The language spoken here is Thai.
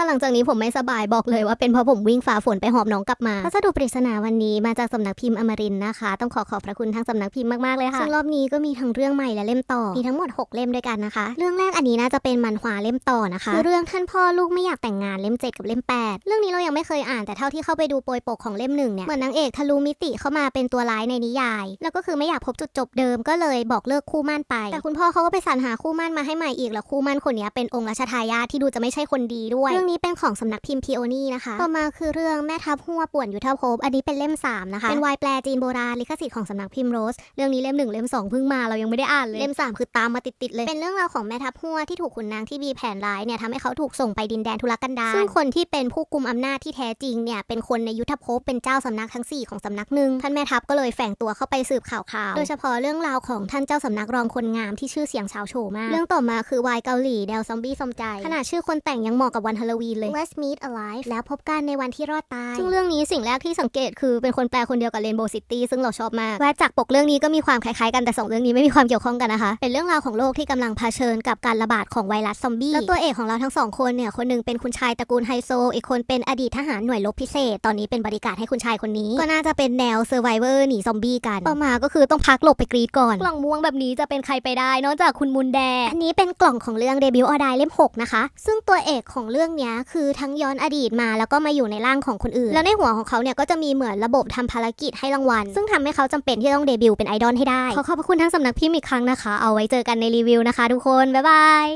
ถ้าหลังจากนี้ผมไม่สบายบอกเลยว่าเป็นเพราะผมวิ่งฝ่าฝนไปหอบน้องกลับมาพัสดุปริศนาวันนี้มาจากสำนักพิมพ์อมรินทร์นะคะ ต้องขอขอบพระคุณทางสำนักพิมพ์มากๆเลยค่ะซึ่งรอบนี้ก็มีทั้งเรื่องใหม่และเล่มต่อมีทั้งหมด 6 เล่มด้วยกันนะคะ เรื่องแรกอันนี้น่าจะเป็นมันฮวาเล่มต่อนะคะคือเรื่องท่านพ่อลูกไม่อยากแต่งงานเล่ม 7 กับเล่ม 8 เรื่องนี้เรายังไม่เคยอ่านแต่เท่าที่เข้าไปดูโปรยปกของเล่มหนึ่งเนี่ยเหมือนนางเอกทะลุมิติเข้ามาเป็นตัวร้ายในนิยาย แล้วก็คือไม่อยากพบจุดจบเดิมก็เลยบอกเลิกคู่หมั่นไป แต่คุณพ่อเขาก็ไปสรรหาคู่หมั่นมาให้ใหม่อีกแล้วคู่หมั่นคนเนี้ยเป็นองค์รัชทายาทที่ดูจะไม่ใช่คนดีด้วยเรื่องนี้เป็นของสำนักพิมพ์พีโอนี่นะคะ ต่อมาคือเรื่องแม่ทัพหัวป่วนยุทธภพอันนี้เป็นเล่ม 3 นะคะ เป็นวายแปลจีนโบราณลิขสิทธิ์ของสำนักพิมพ์โรส เรื่องนี้เล่ม 1 เล่ม 2 เพิ่งมาเรายังไม่ได้อ่านเลย เล่ม 3 คือตามมาติดๆเลย เป็นเรื่องราวของแม่ทัพหัวที่ถูกขุนนางที่มีแผนร้ายเนี่ยทำให้เขาถูกส่งไปดินแดนทุรกันดารซึ่งคนที่เป็นผู้กุมอำนาจที่แท้จริงเนี่ยเป็นคนในยุทธภพเป็นเจ้าสำนักทั้ง 4 ของสำนักหนึ่งท่านแม่ทัพก็เลยแฝงตัวเข้าไปสืบข่าวข่าวๆโดยเฉพาะเรื่องราวของท่านเจ้าสำนักรองคนงามที่ชื่อเสียงชาวโชว์มาก เรื่องต่อมาคือวายเกาหลีแนวซอมบี้สมใจขนาดชื่อคนแต่งยังเหมาะกับวันฮาโลวีนเลย Let's meet alive แล้วพบกันในวันที่รอดตายซึ่งเรื่องนี้สิ่งแรกที่สังเกตคือเป็นคนแปลคนเดียวกับ Rainbow City ซึ่งเราชอบมากแวะจากปกเรื่องนี้ก็มีความคล้ายๆกันแต่สองเรื่องนี้ไม่มีความเกี่ยวข้องกันนะคะ เป็นเรื่องราวของโลกที่กำลังเผชิญกับการระบาดของไวรัสซอมบี้แล้วตัวเอกของเราทั้งสองคนเนี่ยคนหนึงเป็นคุณชายตระกูลไฮโซ อีกคนเป็นอดีตทหารหน่วยรบพิเศษ ตอนนี้เป็นบริการให้คุณชายคนนี้ ก็น่าจะเป็นแนวเซอร์ไวเวอร์หนีซอมบี้กันต่อมาก็คือต้องพักหลบไปกรีดก่อนกล่องม่วงแบบนี้จะเป็นใครไปได้นอกจากคุณมุนแดอันนี้เป็นกล่องของเรื่องเดบิวต์ออดายเล่ม6นะคะซึ่งตัวเอกของเรื่องเนี้ยคือทั้งย้อนอดีตมาแล้วก็มาอยู่ในร่างของคนอื่น แล้วในหัวของเขาเนี่ยก็จะมีเหมือนระบบทำภารกิจให้รางวัล ซึ่งทำให้เขาจำเป็นที่ต้องเดบิวต์เป็นไอดอลให้ได้ ขอขอบคุณทั้งสำนักพิมพ์อีกครั้งนะคะ เอาไว้เจอกันในรีวิวนะคะทุกคน บ๊ายบาย